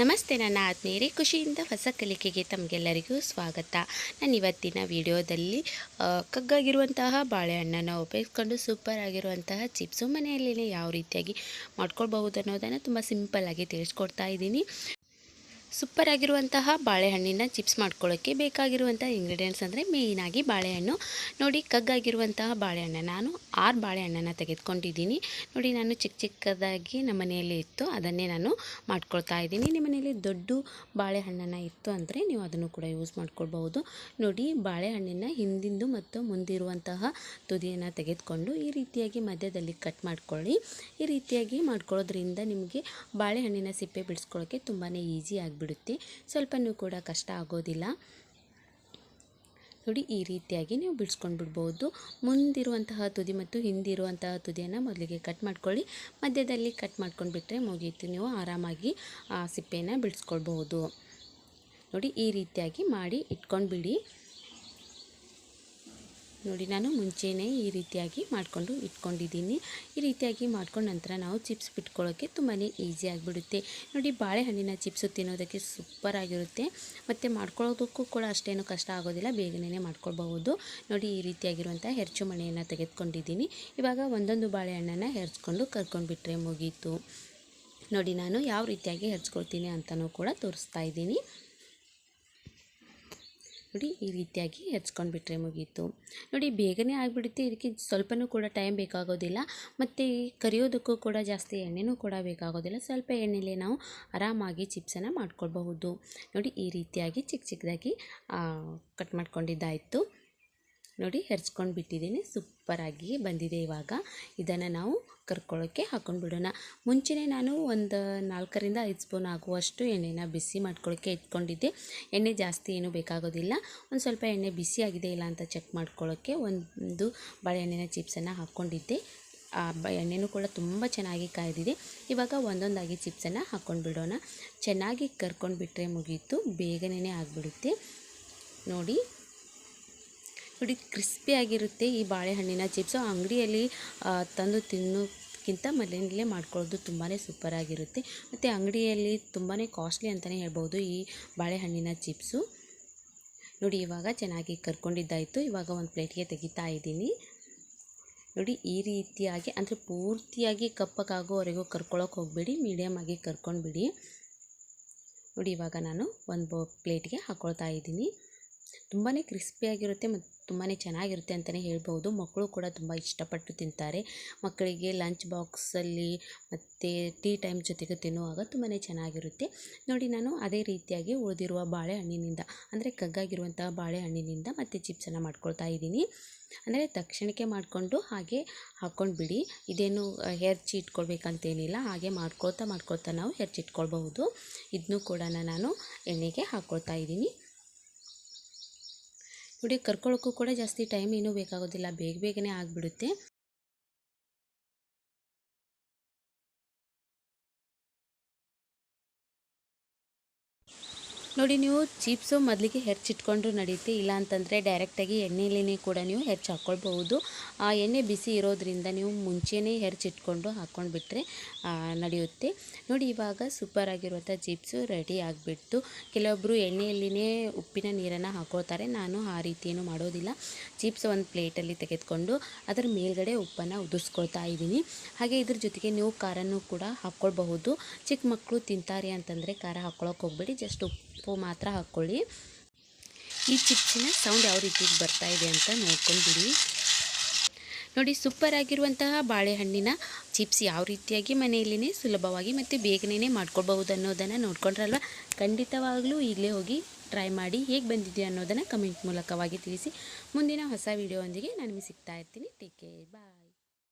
ನಮಸ್ತೆ, ನನ್ನ ಆತ್ಮೀಯರೇ. ಖುಷಿಯಿಂದ ಹೊಸ ಕಲಿಕೆಗೆ ತಮಗೆಲ್ಲರಿಗೂ ಸ್ವಾಗತ. ನಾನು ಇವತ್ತಿನ ವಿಡಿಯೋದಲ್ಲಿ ಕಗ್ಗಾಗಿರುವಂತಹ ಬಾಳೆಹಣ್ಣನ್ನು ಉಪಯೋಗಿಸ್ಕೊಂಡು ಸೂಪರ್ ಆಗಿರುವಂತಹ ಚಿಪ್ಸು ಮನೆಯಲ್ಲೇ ಯಾವ ರೀತಿಯಾಗಿ ಮಾಡ್ಕೊಳ್ಬಹುದು ಅನ್ನೋದನ್ನು ತುಂಬ ಸಿಂಪಲ್ಲಾಗಿ ತಿಳಿಸ್ಕೊಡ್ತಾ ಇದ್ದೀನಿ. ಸೂಪರ್ ಆಗಿರುವಂತಹ ಬಾಳೆಹಣ್ಣಿನ ಚಿಪ್ಸ್ ಮಾಡ್ಕೊಳ್ಳೋಕ್ಕೆ ಬೇಕಾಗಿರುವಂಥ ಇಂಗ್ರೀಡಿಯೆಂಟ್ಸ್ ಅಂದರೆ ಮೇಯ್ನಾಗಿ ಬಾಳೆಹಣ್ಣು. ನೋಡಿ, ಕಗ್ಗಾಗಿರುವಂತಹ ಬಾಳೆಹಣ್ಣು. ನಾನು ಆರು ಬಾಳೆಹಣ್ಣನ್ನು ತೆಗೆದುಕೊಂಡಿದ್ದೀನಿ. ನೋಡಿ, ನಾನು ಚಿಕ್ಕ ಚಿಕ್ಕದಾಗಿ ನಮ್ಮ ಮನೆಯಲ್ಲಿ ಇತ್ತು. ಅದನ್ನೇ ನಾನು ಮಾಡ್ಕೊಳ್ತಾ ಇದ್ದೀನಿ. ನಿಮ್ಮ ಮನೆಯಲ್ಲಿ ದೊಡ್ಡ ಬಾಳೆಹಣ್ಣನ್ನು ಇತ್ತು ಅಂದರೆ ನೀವು ಅದನ್ನು ಕೂಡ ಯೂಸ್ ಮಾಡ್ಕೊಳ್ಬಹುದು. ನೋಡಿ, ಬಾಳೆಹಣ್ಣಿನ ಹಿಂದಿಂದು ಮತ್ತು ಮುಂದಿರುವಂತಹ ತುದಿಯನ್ನು ತೆಗೆದುಕೊಂಡು ಈ ರೀತಿಯಾಗಿ ಮಧ್ಯದಲ್ಲಿ ಕಟ್ ಮಾಡ್ಕೊಳ್ಳಿ. ಈ ರೀತಿಯಾಗಿ ಮಾಡ್ಕೊಳ್ಳೋದ್ರಿಂದ ನಿಮಗೆ ಬಾಳೆಹಣ್ಣಿನ ಸಿಪ್ಪೆ ಬಿಡಿಸ್ಕೊಳ್ಳೋಕ್ಕೆ ತುಂಬಾ ಈಸಿ ಆಗಿಬಿಡುತ್ತೆ. ಸ್ವಲ್ಪನೂ ಕೂಡ ಕಷ್ಟ ಆಗೋದಿಲ್ಲ. ನೋಡಿ, ಈ ರೀತಿಯಾಗಿ ನೀವು ಬಿಡಿಸ್ಕೊಂಡು ಬಿಡ್ಬೋದು. ಮುಂದಿರುವಂತಹ ತುದಿ ಮತ್ತು ಹಿಂದಿರುವಂತಹ ತುದಿಯನ್ನು ಮೊದಲಿಗೆ ಕಟ್ ಮಾಡ್ಕೊಳ್ಳಿ. ಮಧ್ಯದಲ್ಲಿ ಕಟ್ ಮಾಡ್ಕೊಂಡು ಬಿಟ್ಟರೆ ಮುಗೀತು. ನೀವು ಆರಾಮಾಗಿ ಆ ಸಿಪ್ಪೆನ ಬಿಡಿಸ್ಕೊಳ್ಬಹುದು. ನೋಡಿ, ಈ ರೀತಿಯಾಗಿ ಮಾಡಿ ಇಟ್ಕೊಂಡು ಬಿಡಿ ನೋಡಿ, ನಾನು ಮುಂಚೆನೇ ಈ ರೀತಿಯಾಗಿ ಮಾಡಿಕೊಂಡು ಇಟ್ಕೊಂಡಿದ್ದೀನಿ. ಈ ರೀತಿಯಾಗಿ ಮಾಡ್ಕೊಂಡ ನಂತರ ನಾವು ಚಿಪ್ಸ್ ಬಿಟ್ಕೊಳ್ಳೋಕ್ಕೆ ತುಂಬಾ ಈಸಿ ಆಗಿಬಿಡುತ್ತೆ. ನೋಡಿ, ಬಾಳೆಹಣ್ಣಿನ ಚಿಪ್ಸು ತಿನ್ನೋದಕ್ಕೆ ಸೂಪರ್ ಆಗಿರುತ್ತೆ. ಮತ್ತು ಮಾಡ್ಕೊಳ್ಳೋದಕ್ಕೂ ಕೂಡ ಅಷ್ಟೇನು ಕಷ್ಟ ಆಗೋದಿಲ್ಲ ಬೇಗನೆ ಮಾಡ್ಕೊಳ್ಬಹುದು. ನೋಡಿ, ಈ ರೀತಿಯಾಗಿರುವಂಥ ಹೆರ್ಚು ಮಣೆಯನ್ನು ತೆಗೆದುಕೊಂಡಿದ್ದೀನಿ. ಇವಾಗ ಒಂದೊಂದು ಬಾಳೆಹಣ್ಣನ್ನು ಹೆರ್ಚ್ಕೊಂಡು ಕರ್ಕೊಂಡು ಬಿಟ್ಟರೆ ಮುಗೀತು. ನೋಡಿ, ನಾನು ಯಾವ ರೀತಿಯಾಗಿ ಹೆರ್ಚ್ಕೊಳ್ತೀನಿ ಅಂತಲೂ ಕೂಡ ತೋರಿಸ್ತಾ ಇದ್ದೀನಿ. ನೋಡಿ ಈ ರೀತಿಯಾಗಿ ಹೆಚ್ಕೊಂಡು ಬಿಟ್ಟರೆ ಮುಗೀತು. ನೋಡಿ ಬೇಗನೆ ಆಗಿಬಿಡುತ್ತೆ. ಇದಕ್ಕೆ ಸ್ವಲ್ಪನೂ ಕೂಡ ಟೈಮ್ ಬೇಕಾಗೋದಿಲ್ಲ. ಮತ್ತು ಕರಿಯೋದಕ್ಕೂ ಕೂಡ ಜಾಸ್ತಿ ಎಣ್ಣೆನೂ ಕೂಡ ಬೇಕಾಗೋದಿಲ್ಲ. ಸ್ವಲ್ಪ ಎಣ್ಣೆಲೇ ನಾವು ಆರಾಮಾಗಿ ಚಿಪ್ಸನ್ನು ಮಾಡ್ಕೊಳ್ಬಹುದು. ನೋಡಿ ಈ ರೀತಿಯಾಗಿ ಚಿಕ್ಕ ಚಿಕ್ಕದಾಗಿ ಕಟ್ ಮಾಡ್ಕೊಂಡಿದ್ದಾಯಿತು. ನೋಡಿ, ಹೆರ್ಚ್ಕೊಂಡು ಬಿಟ್ಟಿದ್ದೀನಿ. ಸೂಪರಾಗಿ ಬಂದಿದೆ ಇವಾಗ. ಇದನ್ನು ನಾವು ಕರ್ಕೊಳ್ಳೋಕ್ಕೆ ಹಾಕ್ಕೊಂಡು ಬಿಡೋಣ ಮುಂಚೆನೇ ನಾನು ಒಂದು ನಾಲ್ಕರಿಂದ ಐದು ಸ್ಪೂನ್ ಆಗುವಷ್ಟು ಎಣ್ಣೆನ ಬಿಸಿ ಮಾಡ್ಕೊಳ್ಳೋಕ್ಕೆ ಇಟ್ಕೊಂಡಿದ್ದೆ ಎಣ್ಣೆ ಜಾಸ್ತಿ ಏನೂ ಬೇಕಾಗೋದಿಲ್ಲ. ಒಂದು ಸ್ವಲ್ಪ ಎಣ್ಣೆ ಬಿಸಿ ಆಗಿದೆ ಇಲ್ಲ ಅಂತ ಚೆಕ್ ಮಾಡ್ಕೊಳ್ಳೋಕ್ಕೆ ಒಂದು ಬಾಳೆಹಣ್ಣಿನ ಚಿಪ್ಸನ್ನು ಹಾಕ್ಕೊಂಡಿದ್ದೆ. ಆ ಬ, ಎಣ್ಣೆನೂ ಕೂಡ ತುಂಬ ಚೆನ್ನಾಗಿ ಕಾಯ್ದಿದೆ. ಇವಾಗ ಒಂದೊಂದಾಗಿ ಚಿಪ್ಸನ್ನು ಹಾಕ್ಕೊಂಡು ಬಿಡೋಣ ಚೆನ್ನಾಗಿ ಕರ್ಕೊಂಡು ಬಿಟ್ಟರೆ ಮುಗೀತು. ಬೇಗನೆ ಆಗಿಬಿಡುತ್ತೆ. ನೋಡಿ ನೋಡಿ ಕ್ರಿಸ್ಪಿಯಾಗಿರುತ್ತೆ ಈ ಬಾಳೆಹಣ್ಣಿನ ಚಿಪ್ಸು ಅಂಗಡಿಯಲ್ಲಿ ತಂದು ತಿನ್ನೋಕ್ಕಿಂತ ಮನೆಯಲ್ಲೇ ಮಾಡ್ಕೊಳ್ಳೋದು ತುಂಬಾ ಸೂಪರಾಗಿರುತ್ತೆ ಮತ್ತು ಅಂಗಡಿಯಲ್ಲಿ ತುಂಬಾ ಕಾಸ್ಟ್ಲಿ ಅಂತಲೇ ಹೇಳ್ಬೋದು ಈ ಬಾಳೆಹಣ್ಣಿನ ಚಿಪ್ಸು ನೋಡಿ, ಇವಾಗ ಚೆನ್ನಾಗಿ ಕರ್ಕೊಂಡಿದ್ದಾಯಿತು. ಇವಾಗ ಒಂದು ಪ್ಲೇಟ್ಗೆ ತೆಗಿತಾ ಇದ್ದೀನಿ. ನೋಡಿ, ಈ ರೀತಿಯಾಗಿ, ಅಂದರೆ ಪೂರ್ತಿಯಾಗಿ ಕಪ್ಪಕ್ಕಾಗೋವರೆಗೂ ಕರ್ಕೊಳಕ್ಕೆ ಹೋಗಬೇಡಿ ಮೀಡಿಯಮ್ ಆಗಿ ಕರ್ಕೊಂಡ್ಬಿಡಿ. ನೋಡಿ, ಇವಾಗ ನಾನು ಒಂದು ಪ್ಲೇಟ್ಗೆ ಹಾಕ್ಕೊಳ್ತಾ ಇದ್ದೀನಿ. ತುಂಬಾ ಕ್ರಿಸ್ಪಿಯಾಗಿರುತ್ತೆ ಮತ್ತು ತುಂಬಾ ಚೆನ್ನಾಗಿರುತ್ತೆ ಅಂತಲೇ ಹೇಳ್ಬೋದು. ಮಕ್ಕಳು ಕೂಡ ತುಂಬ ಇಷ್ಟಪಟ್ಟು ತಿಂತಾರೆ. ಮಕ್ಕಳಿಗೆ ಲಂಚ್ ಬಾಕ್ಸಲ್ಲಿ ಮತ್ತು ಟೀ ಟೈಮ್ ಜೊತೆಗೆ ತಿನ್ನುವಾಗ ತುಂಬಾ ಚೆನ್ನಾಗಿರುತ್ತೆ. ನೋಡಿ, ನಾನು ಅದೇ ರೀತಿಯಾಗಿ ಉಳಿದಿರುವ ಬಾಳೆಹಣ್ಣಿನಿಂದ, ಅಂದರೆ ಕಗ್ಗಾಗಿರುವಂತಹ ಬಾಳೆಹಣ್ಣಿನಿಂದ ಮತ್ತು ಚಿಪ್ಸನ್ನು ಮಾಡ್ಕೊಳ್ತಾ ಇದ್ದೀನಿ. ಅಂದರೆ ತಕ್ಷಣಕ್ಕೆ ಮಾಡಿಕೊಂಡು ಹಾಗೆ ಹಾಕ್ಕೊಂಡು ಬಿಡಿ ಇದೇನು ಹೆರ್ಚಿ ಇಟ್ಕೊಳ್ಬೇಕಂತೇನಿಲ್ಲ. ಹಾಗೆ ಮಾಡ್ಕೊಳ್ತಾ ಮಾಡ್ಕೊಳ್ತಾ ನಾವು ಹೆರ್ಚಿಟ್ಕೊಳ್ಬಹುದು ಇದನ್ನು ಕೂಡ ನಾನು ಎಣ್ಣೆಗೆ ಹಾಕ್ಕೊಳ್ತಾ ಇದ್ದೀನಿ. ನೋಡಿ ಕರ್ಕೊಳ್ಳೋಕ್ಕೂ ಕೂಡ ಜಾಸ್ತಿ ಟೈಮ್ ಏನೂ ಬೇಕಾಗೋದಿಲ್ಲ. ಬೇಗ ಬೇಗನೆ ಆಗಿಬಿಡುತ್ತೆ. ನೋಡಿ, ನೀವು ಚಿಪ್ಸು ಮೊದಲಿಗೆ ಹೆರ್ಚಿಟ್ಕೊಂಡ್ರು ನಡೆಯುತ್ತೆ ಇಲ್ಲ ಅಂತಂದರೆ ಡೈರೆಕ್ಟಾಗಿ ಎಣ್ಣೆಲಿನೇ ಕೂಡ ನೀವು ಹೆಚ್ಚು ಹಾಕ್ಕೊಳ್ಬಹುದು ಆ ಎಣ್ಣೆ ಬಿಸಿ ಇರೋದ್ರಿಂದ ನೀವು ಮುಂಚೆನೇ ಹೆರ್ಚಿಟ್ಕೊಂಡು ಹಾಕ್ಕೊಂಡು ಬಿಟ್ಟರೆ ನಡೆಯುತ್ತೆ. ನೋಡಿ, ಇವಾಗ ಸೂಪರ್ ಆಗಿರುವಂಥ ಚಿಪ್ಸು ರೆಡಿ ಆಗಿಬಿಟ್ಟು ಕೆಲವೊಬ್ಬರು ಎಣ್ಣೆಯಲ್ಲಿನೇ ಉಪ್ಪಿನ ನೀರನ್ನು ಹಾಕೋತಾರೆ ನಾನು ಆ ರೀತಿಯೇನು ಮಾಡೋದಿಲ್ಲ. ಚಿಪ್ಸ್ ಒಂದು ಪ್ಲೇಟಲ್ಲಿ ತೆಗೆದುಕೊಂಡು ಅದರ ಮೇಲ್ಗಡೆ ಉಪ್ಪನ್ನು ಉದುರಿಸ್ಕೊಳ್ತಾ ಇದ್ದೀನಿ. ಹಾಗೆ ಇದ್ರ ಜೊತೆಗೆ ನೀವು ಖಾರನೂ ಕೂಡ ಹಾಕ್ಕೊಳ್ಬಹುದು ಚಿಕ್ಕ ಮಕ್ಕಳು ತಿಂತಾರೆ ಅಂತಂದರೆ ಖಾರ ಹಾಕ್ಕೊಳಕ್ಕೆ ಹೋಗ್ಬೇಡಿ. ಜಸ್ಟ್ ಉಪ್ಪು ಮಾತ್ರ ಹಾಕ್ಕೊಳ್ಳಿ. ಈ ಚಿಪ್ಸಿನ ಸೌಂಡ್ ಯಾವ ರೀತಿ ಬರ್ತಾ ಇದೆ ಅಂತ ನೋಡ್ಕೊಂಡ್ಬಿಡಿ. ನೋಡಿ ಸೂಪರ್ ಆಗಿರುವಂತಹ ಬಾಳೆಹಣ್ಣಿನ ಚಿಪ್ಸ್ ಯಾವ ರೀತಿಯಾಗಿ ಮನೆಯಲ್ಲಿನೇ ಸುಲಭವಾಗಿ ಮತ್ತು ಬೇಗನೆ ಮಾಡ್ಕೊಳ್ಬಹುದು ಅನ್ನೋದನ್ನು ನೋಡ್ಕೊಂಡ್ರಲ್ವ? ಖಂಡಿತವಾಗಲೂ ಇಲ್ಲೇ ಹೋಗಿ ಟ್ರೈ ಮಾಡಿ ಹೇಗೆ ಬಂದಿದೆ ಅನ್ನೋದನ್ನು ಕಮೆಂಟ್ ಮೂಲಕವಾಗಿ ತಿಳಿಸಿ. ಮುಂದಿನ ಹೊಸ ವಿಡಿಯೋ ನಾನು ಸಿಗ್ತಾ ಇರ್ತೀನಿ. Take care bye